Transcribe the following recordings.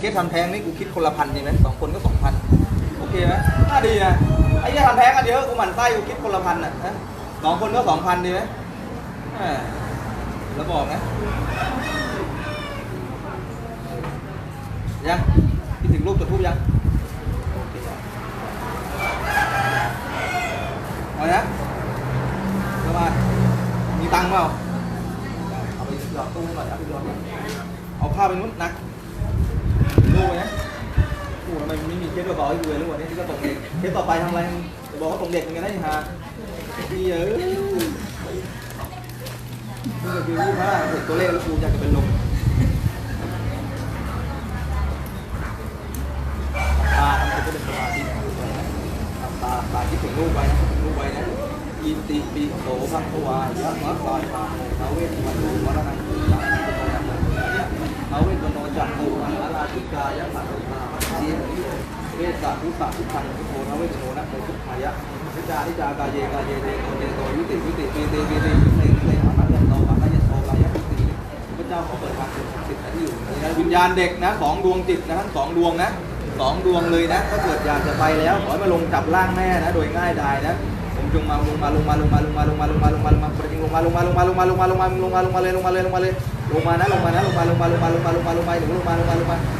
เทีทำแท้งนี่กูคิดคนละพันดีไหมสองคนก็สองพันโอเคไหมน่าดีนะไอ้เทีทำแท้งอันเดียวกูหมั่นไส้กูคิดคนละพันอะสองคนก็สองพันดีไหมแล้วบอกนะยังคิดถึงลูกจะทุบยังเอานะเข้ามามีตังค์เปล่าเอาไปหยอดตู้หน่อยเอาไปหยอดเอาผ้าไปนุ่นนะ ลูนะกูทำไมไม่มีเคสเบอกให้กูเลยลูกวันนี้ที่ก็ตกเด็กเคสต่อไปทำอไรจะบอกว่าตกเด็กเหมือนกันได้ยังฮะพี่เอ๋ยกูจะคิดว่าเห็นตัวเลขแล้วกูอยากจะเป็นลมตาทำตัวเป็นสมาธิตาตาคิดถึงลูกไว้นะลูกไว้นะยินตีปีโตพังควายะมะปายปาย สะสุขันโทนะเวชโนะโสุขายะนิจานิจากาเยกาเยเตโตเตโตยุติยุติปีเตปีเตยุติเลยอาภัตยันโตปัตตยันโตกายะยุติพระเจ้าขอเปิดทางสู่สิทธิ์ที่อยู่วิญญาณเด็กนะสองดวงจิตนะทั้งสองดวงนะสองดวงเลยนะถ้าเกิดอยากจะไปแล้วขอให้มาลงจับร่างแม่นะ โดยง่ายดายนะผมจงมาลงมาลงมาลงมาลงมาลงมาลงมาลงมาลงมาจริงลงมาลงมาลงมาลงมาลงมาลงมาลงมาลงมาเลยลงมาเลยลงมาเลยลงมานะลงมานะลงมาลงมาลงมาลงมาลงมาลงมาลงมาลงมาลงมาลงมา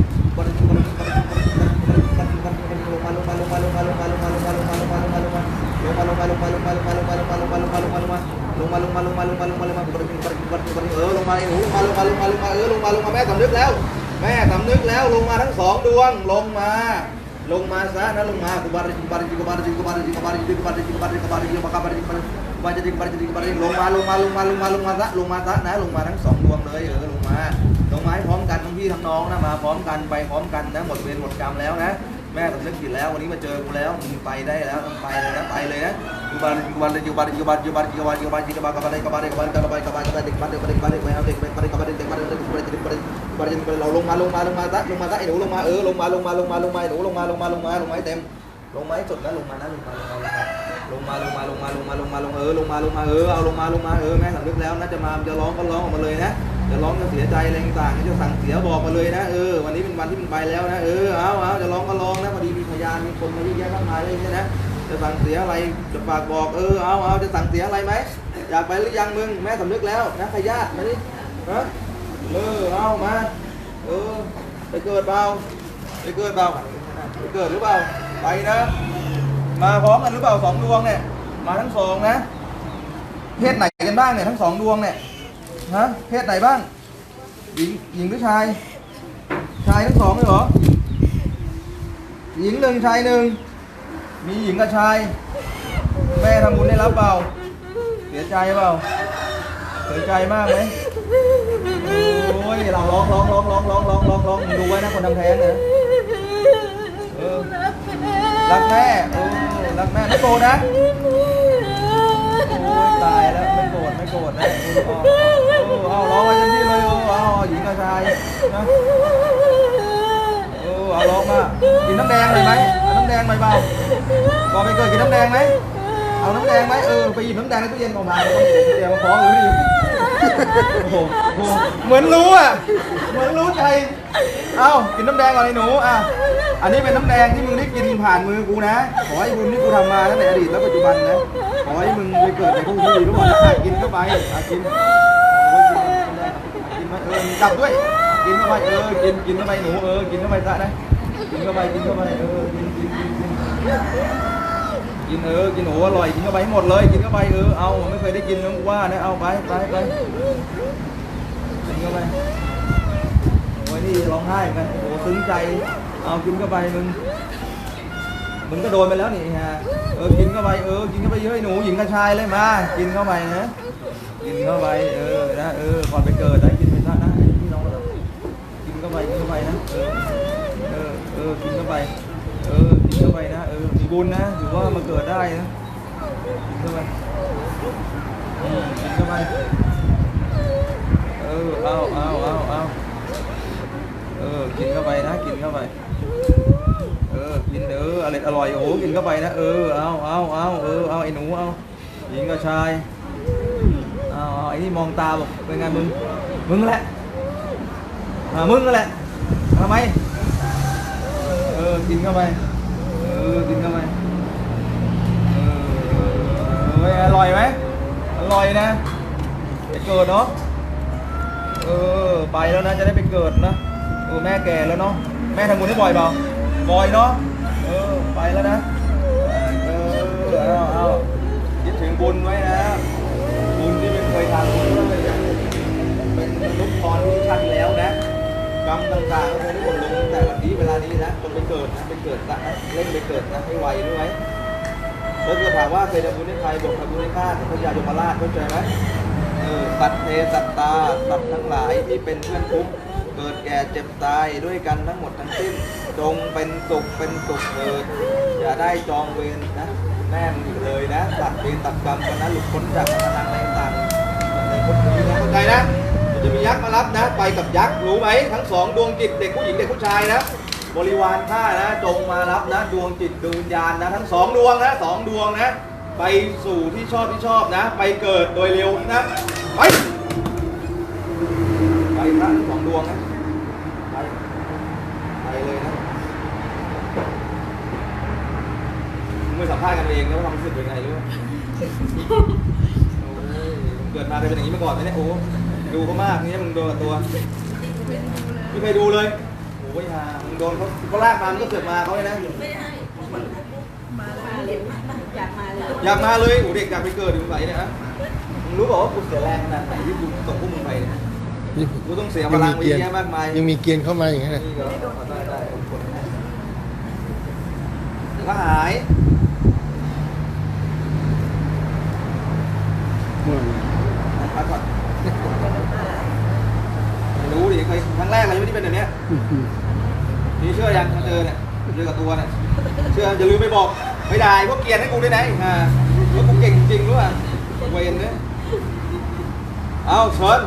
มาเองลมาลงมาลงมาลงมาเออลงมาลงมาแม่สำนึกแล้ว แม่สำนึกแล้วลงมาทั้งสองดวงลงมา ลงมาซะนะลงมากุบาริกุบาริกุบาริกุบาริกุบาริกุบาริกุบาริกุบาริกุบาริกุบาริจิกุบาริจิกุบาริจิกุบาริกุบาริลงมาลงมาลงมาลงมาลงมาซะลงมาซะนะลงมาทั้งสองดวงเลยเออลงมาลงมาให้พร้อมกันทั้งพี่ทั้งน้องนะมาพร้อมกันไปพร้อมกันนะหมดเวรหมดกรรมแล้วนะ แม่สำนึกผิดแล้ว วันนี้มาเจอกูแล้วมึงไปได้แล้วต้องไปเลยนะไปเลยนะยูบานยูบานยูบานยูบานยูบานยูบานยูบานยูบานกบาลกบาลกบาลกบาลกบาลกบาลเด็กบ้านเด็กบ้านเด็กบ้านเด็กไม่เอาเด็กบ้านเด็กบ้านเด็กบ้านเด็กบ้านเด็กบ้านเด็กบ้านเด็กบ้านเด็กบ้านเราลงมาลงมาลงมาซะลงมาซะไอ้หนูลงมาเออลงมาลงมาลงมาลงมาหนูลงมาลงมาลงมาลงมาให้เต็มลงมาให้สุดนะลงมานะลงมาลงมาลงมาลงมาลงมาลงมาลงมาลงเออลงมาลงมาเออเอาลงมาลงมาเออแม่สำนึกแล้วนะจะมาจะร้องก็ร้องออกมาเลยนะ จะร้องจะเสียใจอะไรต่างๆจะสั่งเสียบอกมาเลยนะเออวันนี้เป็นวันที่มึงไปแล้วนะเออเอาเอาจะร้องก็ร้องนะพอดีมีพยานมีคนมาเยอะแยะมากมายเลยเนี่ยนะจะสั่งเสียอะไรจะฝากบอกเออเอาเอาจะสั่งเสียอะไรไหมอยากไปหรือยังมึงแม่สำนึกแล้วนะขยาดมาดิฮะเออเอามาเออไปเกิดเปล่าไปเกิดเปล่าไปเกิดหรือเปล่าไปนะ มาพร้อมกันหรือเปล่าสองดวงเนี่ยมาทั้งสองนะเพศไหนกันบ้างเนี่ยทั้งสองดวงเนี่ย ฮะ เพศไหนบ้าง หญิง หญิงหรือชาย ชายทั้งสองเลยเหรอ หญิงหนึ่งชายหนึ่ง มีหญิงกับชาย แม่ทำบุญได้รับเปล่า เสียใจเปล่า เสียใจมากไหมโอ้ย เราร้องร้องร้องร้องร้องร้องร้องร้องดูไว้นะคนทำแท้งนะเออรักแม่เออรักแม่ไม่โกรธนะโอ้ยตายแล้ว ไม่โกรธไม่โกรธนะ เอาเอาร้องไว้เต็มที่เลยเออเอาหญิงกับชายนะเออเอาร้องมากินน้ำแดงหน่อยไหมเอาน้ำแดงหน่อยเปล่าก่อไปเกิดกินน้ำแดงไหมเอาน้ำแดงไหมเออไปหยิบน้ำแดงในตู้เย็นออกมาเดี๋ยวมาฟ้องหรือดิโอ้โหเหมือนรู้อะเหมือนรู้ใจเอ้ากินน้ำแดงก่อนไอ้หนูอะอันนี้เป็นน้ำแดงที่มึงได้กินผ่านมือกูนะ ขอให้บุญที่กูทำมาตั้งแต่อดีตและปัจจุบันนะ ขอให้มึงไปเกิดในภพที่ดีทุกคนกินเข้าไปอะกิน กินน้ำแดงกินมาเออมีกลับด้วย กินเข้าไปเออ กินกินเข้าไปหนูเออ กินเข้าไปซะนะ กินเข้าไปกินเข้าไปเออ กินกินกินกินเออ กินโอ้อร่อย กินเข้าไปให้หมดเลย กินเข้าไปเออ เอาไม่เคยได้กินนะกูว่านะ เอาไปไปไปกินเข้าไปโอ้ยนี่ร้องไห้กันโอ้ซึ้งใจ เอากินเข้าไปมึงมึงก็โดนไปแล้วนี่ฮะ เออ กินเข้าไป เออ กินเข้าไปเยอะหนูหญิงกับชายเลยมา กินเข้าไปนะ กินเข้าไป เออ นะ เออ ก่อนไปเกิดนะาไปกินเข้าไปนะ เออ เออ กินเข้าไป เออ กินเข้าไปนะ เออ มีบุญนะถือว่ามาเกิดได้นะ กินเข้าไปอืมกินเข้าไป เออ เอาเอาเอาเอาเออ กินเข้าไปนะ กินเข้าไป เออ กินเอออร่อยอร่อย โอ้โห กินเข้าไปนะ เออ เอาเอาเอาเออ เอาไอ้หนู เอาหญิงกับชายอาเอาไอ้นี่มองตาบอกเป็นไงมึง มึงแหละ อ่ามึงนั่นแหละทำไมเออกินเข้าไปเออกินเข้าไปเอออร่อยไหมอร่อยนะไปเกิดเนาะเออไปแล้วนะจะได้ไปเกิดนะเออแม่แก่แล้วเนาะแม่ทำบุญให้บ่อยเปล่าบอยเนาะเออไปแล้วนะ ไหมแล้วก็ถามว่าเคยทำบุญให้ใครบอกทำบุญให้ข้าพระยายมราชเข้าใจไหมเออสัตว์เทสัตตาสัตว์ทั้งหลายที่เป็นเพื่อนทุกข์เกิดแก่เจ็บตายด้วยกันทั้งหมดทั้งสิ้นจงเป็นสุขเป็นสุขเถิดอย่าได้จองเวรนะแน่นอยู่เลยนะตัดเวรตัดกรรมกันนะหลุดพ้นจากพลังในต่างในพุทธนี้นะเข้าใจนะจะมียักษ์มารับนะ ไปกับยักษ์รู้ไหมทั้งสองดวงจิตเด็กผู้หญิงเด็กผู้ชายนะ บริวารข้านะจงมารับนะดวงจิตดวงวิญญาณนะทั้งสองดวงนะสองดวงนะ ไปสู่ที่ชอบที่ชอบนะ ไปเกิดโดยเร็วนะไปไปพระทั้งสองดวงนะไปไปเลยนะมึงไปสัมภาษณ์กันเองแล้วาความรู้สึกเป็นไงรู้ไหมโอ้ยมึงเกิดมาเป็นอย่างนี้มาก่อนไหมเนี่ยโอ้ดูเขามากนี่มึงโดนกับตัวไม่เคยดูเลย โอ้ยฮามึงโดนเขาเขาลากมามึงก็เสือกมาเขาเลยนะ ไม่ได้มาเลยอยากมาเลยอยากมาเลยโอ้เด็กอยากไปเกิดถึงไหนเนี่ยฮะมึงรู้เปล่าว่ากูเสียแรงขนาดไหนที่กูส่งพวกมึงไปเนี่ยกูต้องเสียพลังไปเยอะแยะมากมายยังมีเกียร์เข้ามาอย่างนี้นเลยนี่ก็ได้ได้คนให้เดี๋ยวก็หายพักก่อนไม่ รู้ดิเคยครั้งแรกเลยที่เป็นแบบเนี้ยนี่เชื่อยังมาเจอเนี่ยเจอกับตัวเนี่ยเชื่ออย่าลืมไปบอกไม่ได้พวกเกรียนให้กูด้วยนะอ่าแล้วกูเก่งจริงๆรู้ป่ะเวนเนี่ยเอาเชิญ